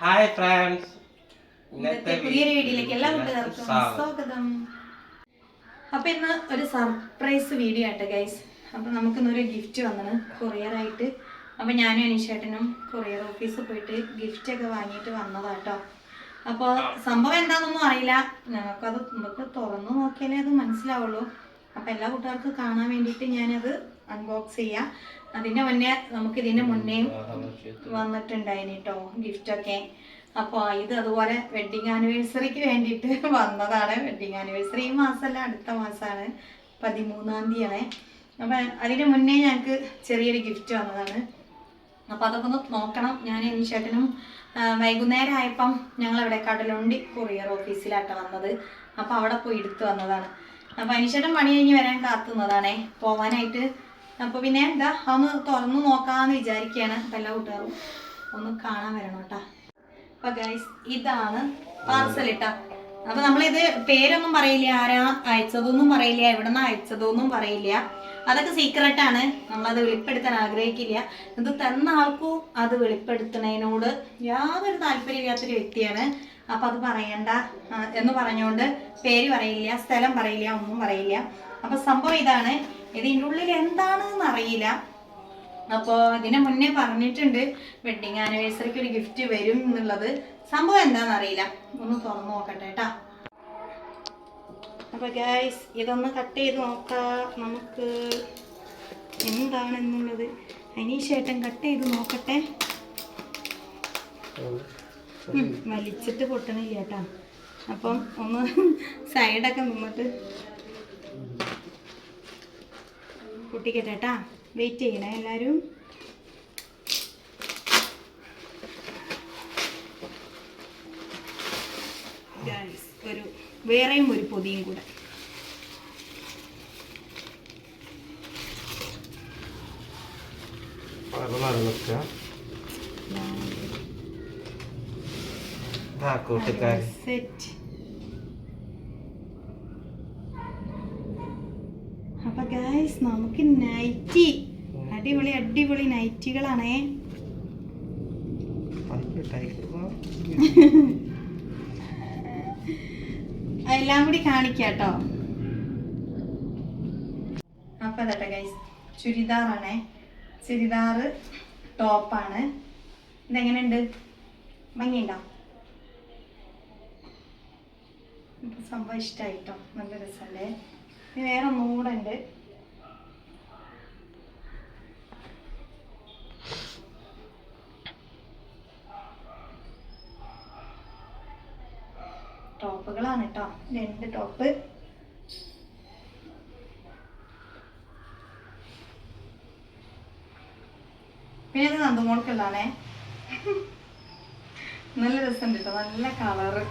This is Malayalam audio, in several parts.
ഹായ് ഫ്രണ്ട്സ് ഇന്നത്തെ പുതിയൊരു വീഡിയോയിലേക്ക് എല്ലാവർക്കും സ്വാഗതം. അപ്പൊ ഇന്ന് ഒരു സർപ്രൈസ് വീഡിയോ ആട്ടെ ഗൈസ് അപ്പൊ നമുക്കിന്നൊരു ഗിഫ്റ്റ് വന്നത് കൊറിയറായിട്ട് അപ്പൊ ഞാനും അനീഷേട്ടനും കൊറിയർ ഓഫീസിൽ പോയിട്ട് ഗിഫ്റ്റ് ഒക്കെ വാങ്ങിയിട്ട് വന്നതാട്ടോ. അപ്പോൾ സംഭവം എന്താണെന്നൊന്നും അറിയില്ല. ഞങ്ങൾക്കത് നമുക്ക് തുറന്നു നോക്കിയാലേ അത് മനസ്സിലാവുള്ളൂ. അപ്പോൾ എല്ലാ കൂട്ടുകാർക്കും കാണാൻ വേണ്ടിയിട്ട് ഞാനത് അൺബോക്സ് ചെയ്യാം. അതിന്റെ മുന്നേ നമുക്ക് ഇതിന്റെ മുന്നേയും വന്നിട്ടുണ്ടായിന് കേട്ടോ ഗിഫ്റ്റൊക്കെ അപ്പോൾ ഇത് അതുപോലെ വെഡിങ് ആനിവേഴ്സറിക്ക് വേണ്ടിയിട്ട് വന്നതാണ്. വെഡിങ് ആനിവേഴ്സറി ഈ മാസമല്ല അടുത്ത മാസമാണ്. പതിമൂന്നാം തീയതിയാണ്. അപ്പം അതിന് മുന്നേ ഞങ്ങൾക്ക് ചെറിയൊരു ഗിഫ്റ്റ് വന്നതാണ്. അപ്പം അതൊക്കെ ഒന്ന് നോക്കണം. ഞാൻ ചേട്ടനും വൈകുന്നേരം ആയപ്പം ഞങ്ങൾ അവിടെ കടലുണ്ടി കൊറിയർ ഓഫീസിലാട്ടോ വന്നത്. അപ്പം അവിടെ പോയി എടുത്തു വന്നതാണ്. അപ്പോൾ അനിശ്ചേട്ടൻ പണി കഴിഞ്ഞ് വരാൻ കാത്തുന്നതാണേ. പോവാനായിട്ട്. അപ്പോൾ പിന്നെ എന്താ ഒന്ന് തുറന്നു നോക്കാന്ന് വിചാരിക്കുകയാണ് എല്ലാ കൂട്ടുകാരും. ഒന്ന് കാണാൻ വരണം കേട്ടോ അപ്പോൾ ഗൈസ് ഇതാണ് പാർസൽ ഇട്ട അപ്പൊ നമ്മളിത് പേരൊന്നും പറയില്ല ആരാ അയച്ചതൊന്നും പറയില്ല എവിടുന്ന് അയച്ചതൊന്നും പറയില്ല. അതൊക്കെ സീക്രട്ട് ആണ്. നമ്മളത് വെളിപ്പെടുത്താൻ ആഗ്രഹിക്കില്ല. ഇത് തന്ന ആൾക്കും അത് വെളിപ്പെടുത്തുന്നതിനോട് യാതൊരു താല്പര്യമില്ലാത്തൊരു വ്യക്തിയാണ്. അപ്പൊ അത് പറയണ്ട. എന്ന് പറഞ്ഞുകൊണ്ട് പേര് പറയില്ല സ്ഥലം പറയില്ല ഒന്നും പറയില്ല. അപ്പൊ സംഭവം ഇതാണ്. ഇതിന്റെ ഉള്ളിൽ എന്താണെന്ന് അറിയില്ല. അപ്പോൾ ഇതിന് മുന്നേ പറഞ്ഞിട്ടുണ്ട് വെഡിങ് ആനിവേഴ്സറിക്ക് ഒരു ഗിഫ്റ്റ് വരും എന്നുള്ളത്. സംഭവം എന്താണെന്ന് അറിയില്ല. ഒന്ന് തുറന്നു നോക്കട്ടെ കേട്ടാ. അപ്പോൾ ഗൈസ് ഇതൊന്ന് കട്ട് ചെയ്ത് നോക്കാം. നമുക്ക് എന്താണെന്നുള്ളത്. അനീഷേട്ടൻ കട്ട് ചെയ്ത് നോക്കട്ടെ. വലിച്ചിട്ട് പൊട്ടണില്ല കേട്ടോ. അപ്പം ഒന്ന് സൈഡൊക്കെ നിന്നിട്ട് പൊട്ടിക്കട്ടെ കേട്ടാ. വെയിറ്റ് ചെയ്യണേ എല്ലാരും. ഒരു വേറെയും ഒരു പൊതിയും കൂടെ. ആ കൂട്ടുകാർ സെറ്റ് അപ്പൊ ഗായ്സ് നമുക്ക് നൈറ്റി അടിപൊളി അടിപൊളി നൈറ്റികളാണേ എല്ലാം കൂടി കാണിക്കാട്ടോ. അപ്പൊ അതട്ടെ ഗൈസ് ചുരിദാറാണേ. ചുരിദാറ് ടോപ്പാണ് ഇതെങ്ങനെയുണ്ട്? ഭംഗിയുണ്ടോ? സംഭവം ഇഷ്ടമായിട്ടോ നല്ല രസമല്ലേ ഇനി വേറെ ഒന്നും ഉണ്ട്. ടോപ്പുകളാണ് കേട്ടോ രണ്ട് ടോപ്പ്. പിന്നെ ഇത് നന്ദുമോൾക്കുള്ളതാണേ. നല്ല രസമുണ്ട് കേട്ടോ നല്ല കളറ്.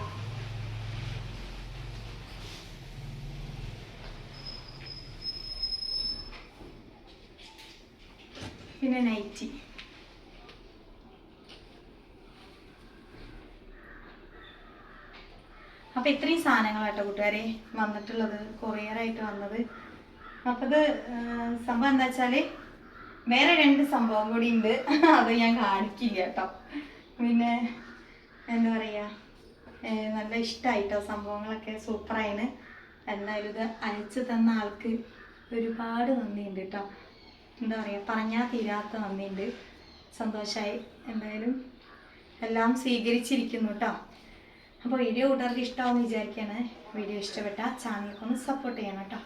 പിന്നെ നൈറ്റി അപ്പൊ ഇത്രയും സാധനങ്ങളാട്ടോ കൂട്ടുകാരെ വന്നിട്ടുള്ളത് കൊറിയറായിട്ട് വന്നത്. അപ്പൊ ഇത് സംഭവം എന്താ വെച്ചാൽ വേറെ രണ്ട് സംഭവം കൂടി ഉണ്ട്. അത് ഞാൻ കാണിക്കില്ല കേട്ടോ. പിന്നെ എന്താ പറയാ നല്ല ഇഷ്ടമായിട്ടോ സംഭവങ്ങളൊക്കെ സൂപ്പറായിന്. എന്നാലും ഇത് അയച്ചു തന്ന ആൾക്ക് ഒരുപാട് നന്ദിയുണ്ട് കേട്ടോ. എന്താ പറയുക പറഞ്ഞാൽ തീരാത്ത നന്ദിയുണ്ട്. സന്തോഷമായി എന്തായാലും എല്ലാം സ്വീകരിച്ചിരിക്കുന്നു കേട്ടോ അപ്പോൾ വീഡിയോ കൂട്ടുകാർക്ക് ഇഷ്ടമാവുമെന്ന് വിചാരിക്കുകയാണ്. വീഡിയോ ഇഷ്ടപ്പെട്ട ഒന്ന് സപ്പോർട്ട് ചെയ്യണം കേട്ടോ